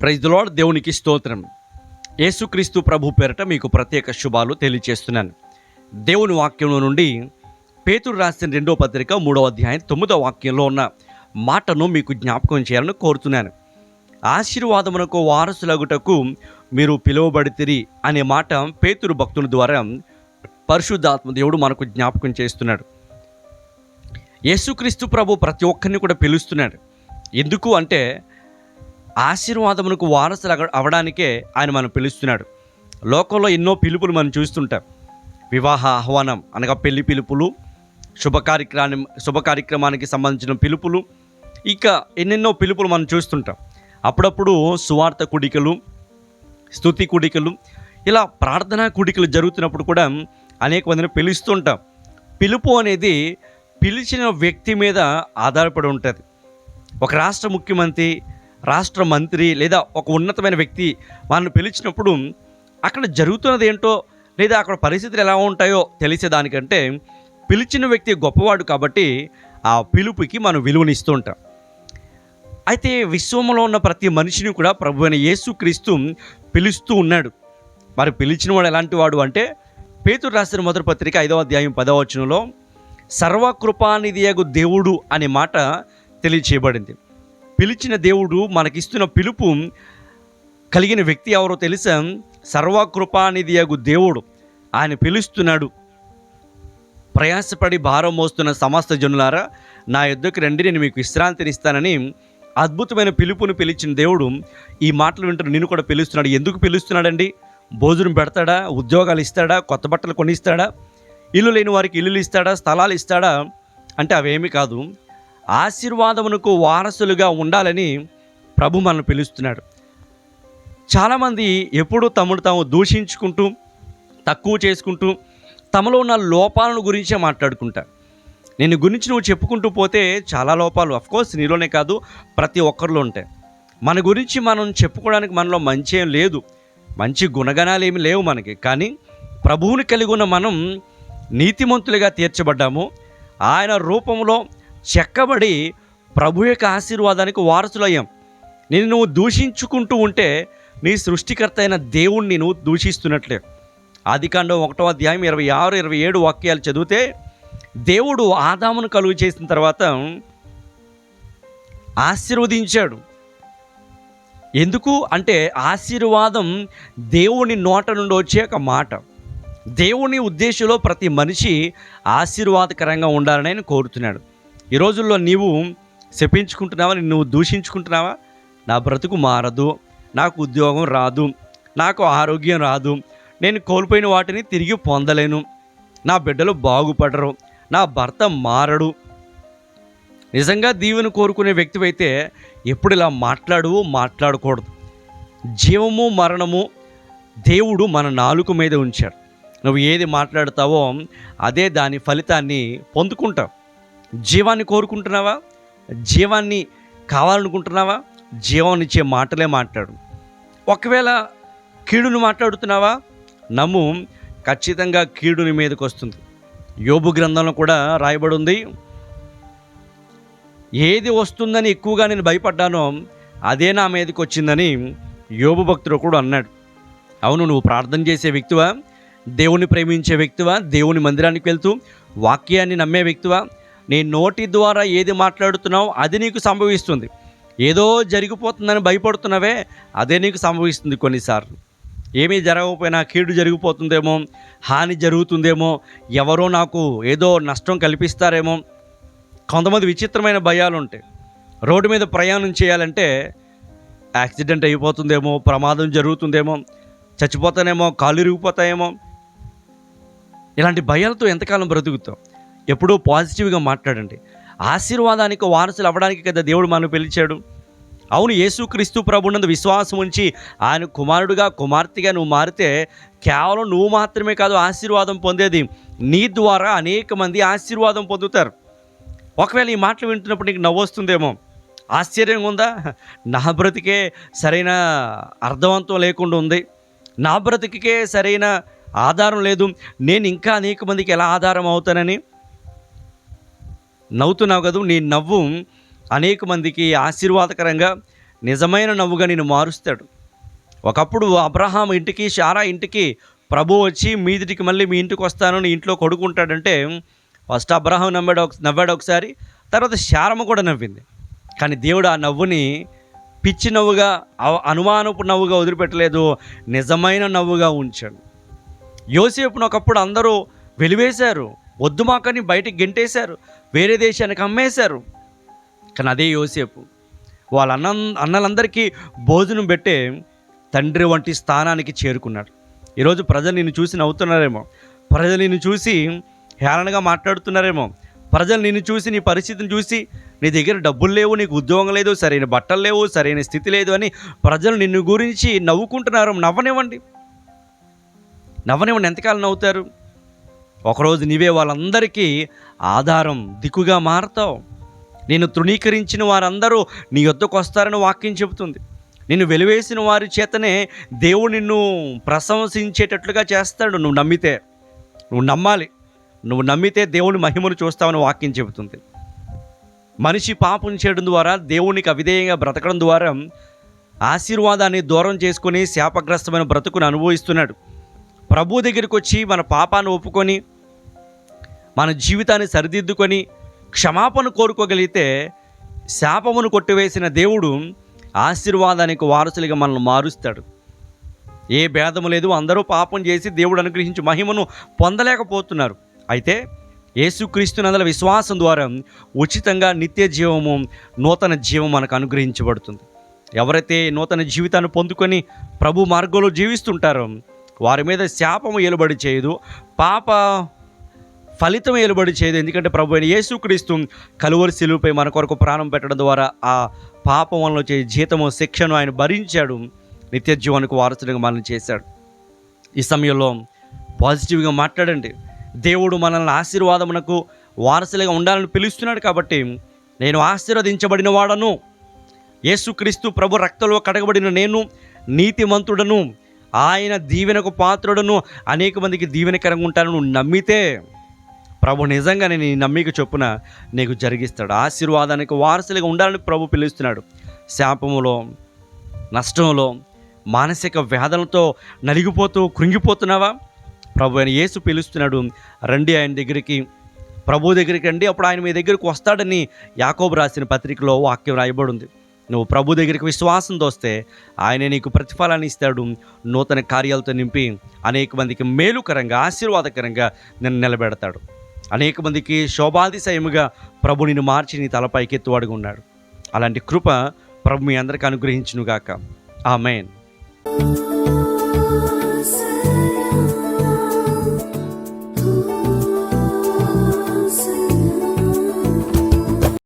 Praise దేవునికి స్తోత్రం. యేసుక్రీస్తు ప్రభు పేరట మీకు ప్రత్యేక శుభాలు తెలియచేస్తున్నాను. దేవుని వాక్యంలో నుండి పేతురు రాసిన రెండో పత్రిక మూడవ అధ్యాయం తొమ్మిదో వాక్యంలో ఉన్న మాటను మీకు జ్ఞాపకం చేయాలని కోరుతున్నాను. ఆశీర్వాదమునకు వారసులగుటకు మీరు పిలువబడితిరి అనే మాట పేతురు భక్తుల ద్వారా పరిశుద్ధాత్మ దేవుడు మనకు జ్ఞాపకం చేస్తున్నాడు. యేసుక్రీస్తు ప్రభు ప్రతి ఒక్కరిని కూడా పిలుస్తున్నాడు. ఎందుకు అంటే ఆశీర్వాదమునకు వారసులు అవడానికే ఆయన మనం పిలుస్తున్నాడు. లోకంలో ఎన్నో పిలుపులు మనం చూస్తుంటాం. వివాహ ఆహ్వానం అనగా పెళ్ళి పిలుపులు శుభ కార్యక్రమం శుభ కార్యక్రమానికి సంబంధించిన పిలుపులు ఇక ఎన్నెన్నో పిలుపులు మనం చూస్తుంటాం. అప్పుడప్పుడు సువార్త కుడికలు స్తుతి కుడికలు ఇలా ప్రార్థనా కుడికలు జరుగుతున్నప్పుడు కూడా అనేక మందిని పిలుస్తుంటాం. పిలుపు అనేది పిలిచిన వ్యక్తి మీద ఆధారపడి ఉంటుంది. ఒక రాష్ట్ర ముఖ్యమంత్రి రాష్ట్ర మంత్రి లేదా ఒక ఉన్నతమైన వ్యక్తి వాళ్ళని పిలిచినప్పుడు అక్కడ జరుగుతున్నది ఏంటో లేదా అక్కడ పరిస్థితులు ఎలా ఉంటాయో తెలిసేదానికంటే పిలిచిన వ్యక్తి గొప్పవాడు కాబట్టి ఆ పిలుపుకి మనం విలువనిస్తూ ఉంటాం. అయితే విశ్వంలో ఉన్న ప్రతి మనిషిని కూడా ప్రభు అయిన యేసుక్రీస్తు పిలుస్తూ ఉన్నాడు. మరి పిలిచిన వాడు ఎలాంటి వాడు అంటే పేతురు రాసిన మొదటి పత్రిక ఐదవ అధ్యాయం పదవ వచనంలో సర్వకృపానిధియగు దేవుడు అనే మాట తెలియచేయబడింది. పిలిచిన దేవుడు మనకిస్తున్న పిలుపు కలిగిన వ్యక్తి ఎవరో తెలుసా? సర్వకృపానిధియగు దేవుడు. ఆయన పిలుస్తున్నాడు. ప్రయాసపడి భారం మోస్తున్న సమస్త జనులారా నా యుద్ధకు రండి నేను మీకు విశ్రాంతిని ఇస్తానని అద్భుతమైన పిలుపును పిలిచిన దేవుడు ఈ మాటలు వింటున్న నేను కూడా పిలుస్తున్నాడు. ఎందుకు పిలుస్తున్నాడండి? భోజనం పెడతాడా? ఉద్యోగాలు ఇస్తాడా? కొత్త బట్టలు కొనిస్తాడా? ఇల్లు లేని వారికి ఇల్లులు ఇస్తాడా? స్థలాలు ఇస్తాడా? అంటే అవేమీ కాదు. ఆశీర్వాదమునకు వారసులుగా ఉండాలని ప్రభు మనల్ని పిలుస్తున్నాడు. చాలామంది ఎప్పుడూ తమను తాము దూషించుకుంటూ తక్కువ చేసుకుంటూ తమలో ఉన్న లోపాలను గురించే మాట్లాడుకుంటారు. నేను గురించి నువ్వు చెప్పుకుంటూ పోతే చాలా లోపాలు అఫ్కోర్స్ నీలోనే కాదు ప్రతి ఒక్కరిలో ఉంటాయి. మన గురించి మనం చెప్పుకోవడానికి మనలో మంచి ఏం లేదు. మంచి గుణగణాలు ఏమి లేవు మనకి. కానీ ప్రభువుని కలిగి ఉన్న మనం నీతిమంతులుగా తీర్చబడ్డాము. ఆయన రూపంలో చెక్కబడి ప్రభు యొక్క ఆశీర్వాదానికి వారసులయ్యాం. నేను నువ్వు దూషించుకుంటూ ఉంటే నీ సృష్టికర్త అయిన దేవుణ్ణి నువ్వు దూషిస్తున్నట్లే. ఆదికాండం ఒకటో అధ్యాయం ఇరవై ఆరు ఇరవై ఏడు వాక్యాలు చదివితే దేవుడు ఆదామును కలుగు చేసిన తర్వాత ఆశీర్వదించాడు. ఎందుకు? అంటే ఆశీర్వాదం దేవుని నోట నుండి వచ్చే ఒక మాట. దేవుని ఉద్దేశంలో ప్రతి మనిషి ఆశీర్వాదకరంగా ఉండాలని ఆయన కోరుతున్నాడు. ఈ రోజుల్లో నీవు శపించుకుంటున్నావా? నువ్వు దూషించుకుంటున్నావా? నా బ్రతుకు మారదు నాకు ఉద్యోగం రాదు నాకు ఆరోగ్యం రాదు నేను కోల్పోయిన వాటిని తిరిగి పొందలేను. నా బిడ్డలు బాగుపడరు నా భర్త మారడు. నిజంగా దీవెను కోరుకునే వ్యక్తివైతే ఎప్పుడు ఇలా మాట్లాడు మాట్లాడకూడదు. జీవము మరణము దేవుడు మన నాలుక మీద ఉంచాడు. నువ్వు ఏది మాట్లాడతావో అదే దాని ఫలితాన్ని పొందుకుంటావు. జీవాన్ని కోరుకుంటున్నావా? జీవాన్ని కావాలనుకుంటున్నావా? జీవం ఇచ్చే మాటలే మాట్లాడు. ఒకవేళ కీడును మాట్లాడుతున్నావా? నమ్ము ఖచ్చితంగా కీడుని మీదకి వస్తుంది యోబు గ్రంథంలో కూడా రాయబడి ఉంది ఏది వస్తుందని ఎక్కువగా నేను భయపడ్డానో అదే నా మీదకి వచ్చిందని యోబు భక్తుడు కూడా అన్నాడు. అవును నువ్వు ప్రార్థన చేసే వ్యక్తివా? దేవుని ప్రేమించే వ్యక్తివా? దేవుని మందిరానికి వెళ్తూ వాక్యాన్ని నమ్మే వ్యక్తివా? నీ నోటి ద్వారా ఏది మాట్లాడుతున్నావు అది నీకు సంభవిస్తుంది. ఏదో జరిగిపోతుందని భయపడుతున్నవే అదే నీకు సంభవిస్తుంది కొన్నిసార్లు. ఏమీ జరగకపోయినా కీడు జరిగిపోతుందేమో హాని జరుగుతుందేమో ఎవరో నాకు ఏదో నష్టం కల్పిస్తారేమో కొంతమంది విచిత్రమైన భయాలు ఉంటాయి రోడ్డు మీద ప్రయాణం చేయాలంటే యాక్సిడెంట్ అయిపోతుందేమో ప్రమాదం జరుగుతుందేమో చచ్చిపోతానేమో కాలు ఇరిగిపోతాయేమో. ఇలాంటి భయాలతో ఎంతకాలం బ్రతుకుతాం ఎప్పుడూ పాజిటివ్గా మాట్లాడండి. ఆశీర్వాదానికి వారసులు అవ్వడానికి కదా దేవుడు మనం పిలిచాడు. అవును యేసుక్రీస్తు ప్రభునందు విశ్వాసం ఉంచి ఆయన కుమారుడుగా కుమార్తెగా నువ్వు మారితే కేవలం నువ్వు మాత్రమే కాదు ఆశీర్వాదం పొందేది. నీ ద్వారా అనేక మంది ఆశీర్వాదం పొందుతారు. ఒకవేళ ఈ మాటలు వింటున్నప్పుడు నీకు నవ్వు వస్తుందేమో? ఆశ్చర్యంగా ఉందా? నా బ్రతికే సరైన అర్థవంతం లేకుండా ఉంది. నా బ్రతికే సరైన ఆధారం లేదు. నేను ఇంకా అనేక మందికి ఎలా ఆధారం అవుతానని? నవ్వుతున్నావు కదా నీ నవ్వు అనేక మందికి ఆశీర్వాదకరంగా నిజమైన నవ్వుగా నేను మారుస్తాడు. ఒకప్పుడు అబ్రహాం ఇంటికి షారా ఇంటికి ప్రభు వచ్చి మీదిటికి మళ్ళీ మీ ఇంటికి వస్తాను నీ ఇంట్లో కొడుకుంటాడంటే ఫస్ట్ అబ్రహాం నవ్వాడు ఒక నవ్వాడు ఒకసారి తర్వాత శారమ్మ కూడా నవ్వింది. కానీ దేవుడు ఆ నవ్వుని పిచ్చి నవ్వుగా అవ- అనుమానపు నవ్వుగా వదిలిపెట్టలేదు నిజమైన నవ్వుగా ఉంచాడు. యోసేపును ఒకప్పుడు అందరూ వెలివేశారు వద్దు మాకని బయటికి గెంటేశారు వేరే దేశానికి అమ్మేశారు. కానీ అదే యోసేపు. వాళ్ళ అన్న అన్నలందరికీ భోజనం పెట్టే తండ్రి వంటి స్థానానికి చేరుకున్నాడు. ఈరోజు ప్రజలు నిన్ను చూసి నవ్వుతున్నారేమో. ప్రజలు నిన్ను చూసి హేళనగా మాట్లాడుతున్నారేమో. ప్రజలు నిన్ను చూసి నీ పరిస్థితిని చూసి నీ దగ్గర డబ్బులు లేవు నీకు ఉద్యోగం లేదు సరైన బట్టలు లేవు సరైన స్థితి లేదు అని ప్రజలు నిన్ను గురించి నవ్వుకుంటున్నారు నవ్వనివ్వండి. నవ్వనివ్వండి. ఎంతకాలం నవ్వుతారు? ఒకరోజు నీవే వాళ్ళందరికీ ఆధారం దిక్కుగా మారతావు. నేను తృణీకరించిన వారందరూ నీ యొద్దకు వస్తారని వాక్యం చెబుతుంది. నిన్ను వెలివేసిన వారి చేతనే దేవుడు నిన్ను ప్రశంసించేటట్లుగా చేస్తాడు. నువ్వు నమ్మితే నువ్వు నమ్మాలి. నువ్వు నమ్మితే దేవుని మహిమను చూస్తావని వాక్యం చెబుతుంది. మనిషి పాపం చేయడం ద్వారా దేవునికి అవిధేయంగా బ్రతకడం ద్వారా ఆశీర్వాదాన్ని దూరం చేసుకొని శాపగ్రస్తమైన బ్రతుకును అనుభవిస్తున్నాడు. ప్రభు దగ్గరికి వచ్చి మన పాపాన్ని ఒప్పుకొని మన జీవితాన్ని సరిదిద్దుకొని క్షమాపణ కోరుకోగలిగితే శాపమును కొట్టివేసిన దేవుడు ఆశీర్వాదానికి వారసులుగా మనల్ని మారుస్తాడు. ఏ భేదము లేదు అందరూ పాపం చేసి దేవుడు అనుగ్రహించి మహిమను పొందలేకపోతున్నారు. అయితే యేసుక్రీస్తునందల విశ్వాసం ద్వారా ఉచితంగా నిత్య జీవము నూతన జీవం మనకు అనుగ్రహించబడుతుంది. ఎవరైతే నూతన జీవితాన్ని పొందుకొని ప్రభు మార్గంలో జీవిస్తుంటారో వారి మీద శాపము ఏలుబడి చేయదు. పాప ఫలితం ఏలుబడి చేయదు. ఎందుకంటే ప్రభు అయిన యేసుక్రీస్తు కలువరి శిలువపై మన కొరకు ప్రాణం పెట్టడం ద్వారా ఆ పాపం వల్ల వచ్చే జీతము శిక్షను ఆయన భరించాడు. నిత్య జీవానికి వారసుడిగా మనల్ని చేశాడు. ఈ సమయంలో పాజిటివ్గా మాట్లాడండి. దేవుడు మనల్ని ఆశీర్వాదమునకు వారసులుగా ఉండాలని పిలుస్తున్నాడు కాబట్టి నేను ఆశీర్వదించబడిన వాడను. యేసుక్రీస్తు ప్రభు రక్తంలో కడగబడిన నేను నీతిమంతుడను. ఆయన దీవెనకు పాత్రుడను. అనేక మందికి దీవెనకరంగా ఉంటాను నమ్మితే ప్రభు నిజంగానే నీ నమ్మిక చొప్పున నీకు జరిగిస్తాడు. ఆశీర్వాదానికి వారసులుగా ఉండాలని ప్రభు పిలుస్తున్నాడు. శాపములో నష్టంలో మానసిక వేదనతో నలిగిపోతూ కృంగిపోతున్నావా? ప్రభు ఆయన యేసు పిలుస్తున్నాడు. రండి ఆయన దగ్గరికి ప్రభు దగ్గరికి రండి. అప్పుడు ఆయన మీ దగ్గరికి వస్తాడని యాకోబు రాసిన పత్రికలో వాక్యం రాయబడి ఉంది నువ్వు ప్రభు దగ్గరికి విశ్వాసంతో వస్తే ఆయన నీకు ప్రతిఫలాన్ని ఇస్తాడు. నూతన కార్యాలతో నింపి అనేక మందికి మేలుకరంగా ఆశీర్వాదకరంగా నిన్ను నిలబెడతాడు. అనేక మందికి శోభాతిశయముగా ప్రభు నిన్ను మార్చి నీ తలపైకి ఎత్తువాడుగా అలాంటి కృప ప్రభు మీ అందరికి అనుగ్రహించునుగాక. ఆమెన్.